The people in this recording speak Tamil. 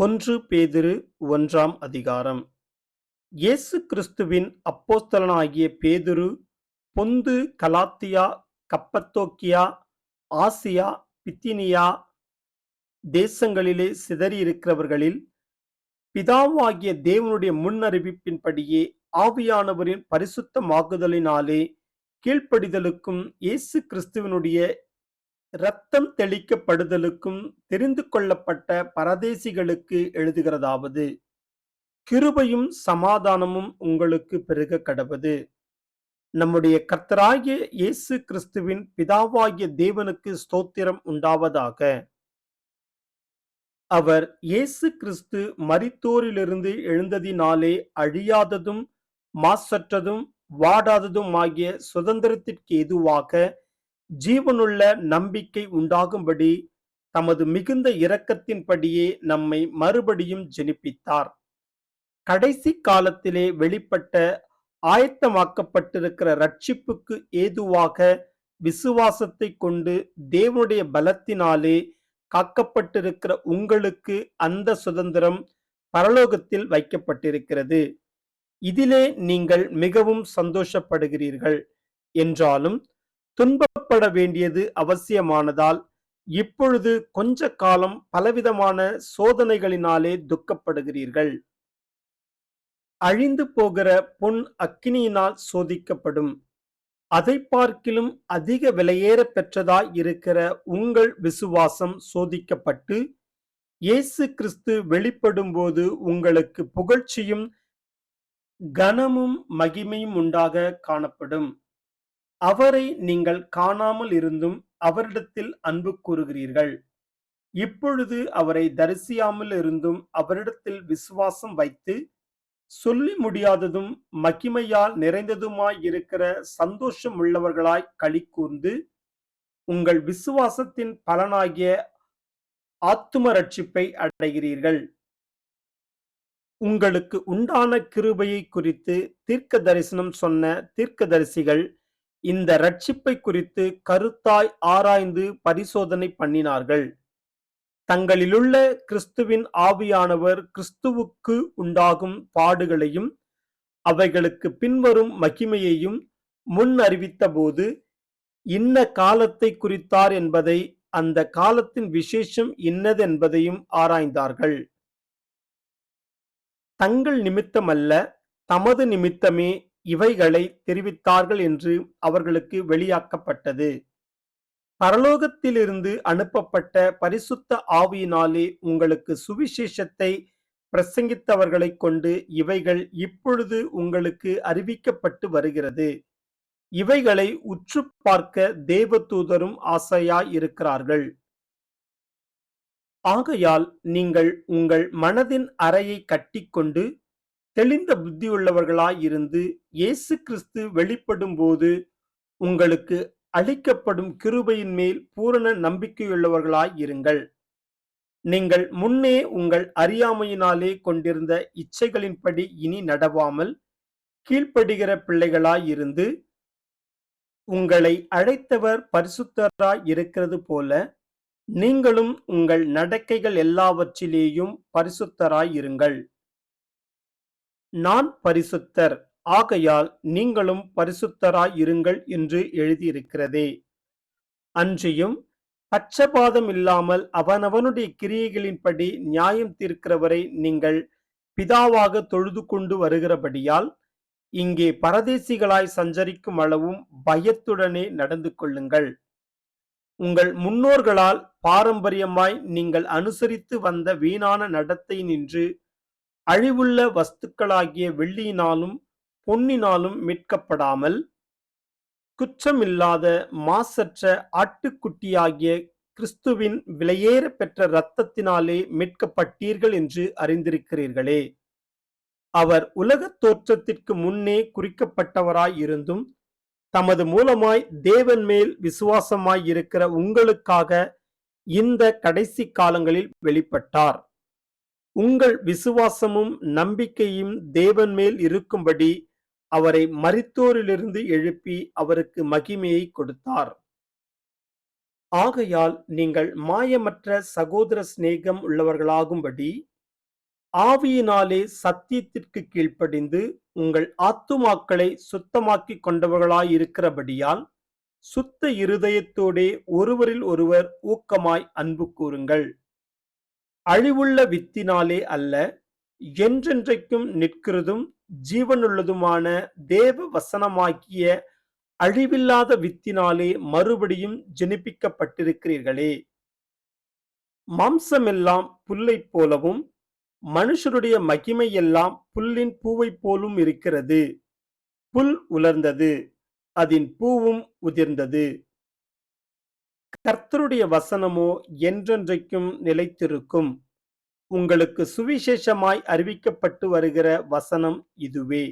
ஒன்று பேதுரு ஒன்றாம் அதிகாரம். இயேசு கிறிஸ்துவின் அப்போஸ்தலனாகிய பேதுரு பொந்து கலாத்தியா கப்பத்தோக்கியா ஆசியா பித்தினியா தேசங்களிலே சிதறியிருக்கிறவர்களில் பிதாவாகிய தேவனுடைய முன்னறிவிப்பின்படியே ஆவியானவரின் பரிசுத்தமாகுதலினாலே கீழ்ப்படிதலுக்கும் இயேசு கிறிஸ்துவினுடைய இரத்தம் தெளிக்கப்படுதலுக்கும் தெரிந்து கொள்ளப்பட்ட பரதேசிகளுக்கு எழுதுகிறதாவது கிருபையும் சமாதானமும் உங்களுக்கு பெருக கடவது. நம்முடைய கர்த்தராகிய இயேசு கிறிஸ்துவின் பிதாவாகிய தேவனுக்கு ஸ்தோத்திரம் உண்டாவதாக. அவர் இயேசு கிறிஸ்து மரித்தோரிலிருந்து எழுந்ததினாலே அழியாததும் மாசற்றதும் வாடாததும் ஆகிய சுதந்திரத்திற்கு எதுவாக ஜீவனுள்ள நம்பிக்கை உண்டாகும்படி தமது மிகுந்த இரக்கத்தின்படியே நம்மை மறுபடியும் ஜெனிப்பித்தார். கடைசி காலத்திலே வெளிப்பட்ட ஆயத்தமாக்கப்பட்டிருக்கிற ரட்சிப்புக்கு ஏதுவாக விசுவாசத்தை கொண்டு தேவனுடைய பலத்தினாலே காக்கப்பட்டிருக்கிற உங்களுக்கு அந்த சுதந்திரம் பரலோகத்தில் வைக்கப்பட்டிருக்கிறது. இதிலே நீங்கள் மிகவும் சந்தோஷப்படுகிறீர்கள். என்றாலும் துன்பப்பட வேண்டியது அவசியமானதால் இப்பொழுது கொஞ்ச காலம் பலவிதமான சோதனைகளினாலே துக்கப்படுகிறீர்கள். அழிந்து போகிற பொன் அக்கினியினால் சோதிக்கப்படும். அதை பார்க்கிலும் அதிக விலையேற பெற்றதாய் இருக்கிற உங்கள் விசுவாசம் சோதிக்கப்பட்டு இயேசு கிறிஸ்து வெளிப்படும்போது உங்களுக்கு புகழ்ச்சியும் கனமும் மகிமையும் உண்டாக காணப்படும். அவரை நீங்கள் காணாமல் இருந்தும் அவரிடத்தில் அன்பு கூறுகிறீர்கள். இப்பொழுது அவரை தரிசியாமல் இருந்தும் அவரிடத்தில் விசுவாசம் வைத்து சொல்லி முடியாததும் மகிமையால் நிறைந்ததுமாய் இருக்கிற சந்தோஷம் உள்ளவர்களாய் களி கூர்ந்து உங்கள் விசுவாசத்தின் பலனாகிய ஆத்தும ரட்சிப்பை அடைகிறீர்கள். உங்களுக்கு உண்டான கிருபையை குறித்து தீர்க்க தரிசனம் சொன்ன தீர்க்க தரிசிகள் இந்த ரட்சிப்பை குறித்து கருத்தாய் ஆராய்ந்து பரிசோதனை பண்ணினார்கள். தங்களிலுள்ள கிறிஸ்துவின் ஆவியானவர் கிறிஸ்துவுக்கு உண்டாகும் பாடுகளையும் அவைகளுக்கு பின்வரும் மகிமையையும் முன் அறிவித்தபோது இன்ன காலத்தை குறித்தார் என்பதை அந்த காலத்தின் விசேஷம் இன்னதென்பதையும் ஆராய்ந்தார்கள். தங்கள் நிமித்தமல்ல தமது நிமித்தமே இவைகளை தெரிவித்தார்கள் என்று அவர்களுக்கு வெளியாக்கப்பட்டது. பரலோகத்திலிருந்து அனுப்பப்பட்ட பரிசுத்த ஆவியினாலே உங்களுக்கு சுவிசேஷத்தை பிரசங்கித்தவர்களைக் கொண்டு இவைகள் இப்பொழுது உங்களுக்கு அறிவிக்கப்பட்டு வருகிறது. இவைகளை உற்று பார்க்க தேவதூதரும் ஆசையாய் இருக்கிறார்கள் ஆகையால் நீங்கள் உங்கள் மனதின் அறையை கட்டிக்கொண்டு தெளிந்த புத்தியுள்ளவர்களாய் இருந்து இயேசு கிறிஸ்து வெளிப்படும் போது உங்களுக்கு அளிக்கப்படும் கிருபையின் மேல் பூரண நம்பிக்கையுள்ளவர்களாய் இருங்கள் நீங்கள் முன்னே உங்கள் அறியாமையினாலே கொண்டிருந்த இச்சைகளின்படி இனி நடவாமல் கீழ்ப்படுகிற பிள்ளைகளாயிருந்து உங்களை அழைத்தவர் பரிசுத்தராய் இருக்கிறது போல நீங்களும் உங்கள் நடக்கைகள் எல்லாவற்றிலேயும் பரிசுத்தராய் இருங்கள் நான் பரிசுத்தர் ஆகையால் நீங்களும் பரிசுத்தராய் இருங்கள் என்று எழுதியிருக்கிறதே. அன்றியும் பச்சபாதம் இல்லாமல் அவனவனுடைய கிரியைகளின்படி நியாயம் தீர்க்கிறவரை நீங்கள் பிதாவாக தொழுது கொண்டு வருகிறபடியால் இங்கே பரதேசிகளாய் சஞ்சரிக்கும் அளவும் பயத்துடனே நடந்து கொள்ளுங்கள். உங்கள் முன்னோர்களால் பாரம்பரியமாய் நீங்கள் அனுசரித்து வந்த வீணான நடத்தை நின்று அழிவுள்ள வஸ்துக்களாகிய வெள்ளியினாலும் பொன்னினாலும் மீட்கப்படாமல் குற்றமில்லாத மாசற்ற ஆட்டுக்குட்டியாகிய கிறிஸ்துவின் விலையேற பெற்ற இரத்தத்தினாலே மீட்கப்பட்டீர்கள் என்று அறிந்திருக்கிறீர்களே. அவர் உலகத் தோற்றத்திற்கு முன்னே குறிக்கப்பட்டவராய் இருந்தும் தமது மூலமாய் தேவன் மேல் விசுவாசமாய் இருக்கிற உங்களுக்காக இந்த கடைசி காலங்களில் வெளிப்பட்டார். உங்கள் விசுவாசமும் நம்பிக்கையும் தேவன் மேல் இருக்கும்படி அவரை மரித்தோரிலிருந்து எழுப்பி அவருக்கு மகிமையை கொடுத்தார். ஆகையால் நீங்கள் மாயமற்ற சகோதர சிநேகம் உள்ளவர்களாகும்படி ஆவியினாலே சத்தியத்திற்கு கீழ்ப்படிந்து உங்கள் ஆத்துமாக்களை சுத்தமாக்கிக் கொண்டவர்களாயிருக்கிறபடியால் சுத்த இருதயத்தோடே ஒருவரில் ஒருவர் ஊக்கமாய் அன்பு கூறுங்கள். அழிவுள்ள வித்தினாலே அல்ல என்றென்றைக்கும் நிற்கிறதும் ஜீவனுள்ளதுமான தேவ வசனமாக்கிய அழிவில்லாத வித்தினாலே மறுபடியும் ஜெனிப்பிக்கப்பட்டிருக்கிறீர்களே. மாம்சமெல்லாம் புல்லைப் போலவும் மனுஷருடைய மகிமையெல்லாம் புல்லின் பூவைப் போலும் இருக்கிறது. புல் உலர்ந்தது அதன் பூவும் உதிர்ந்தது. கர்த்தருடைய வசனமோ என்றென்றைக்கும் நிலைத்திருக்கும். உங்களுக்கு சுவிசேஷமாய் அறிவிக்கப்பட்டு வருகிற வசனம் இதுவே.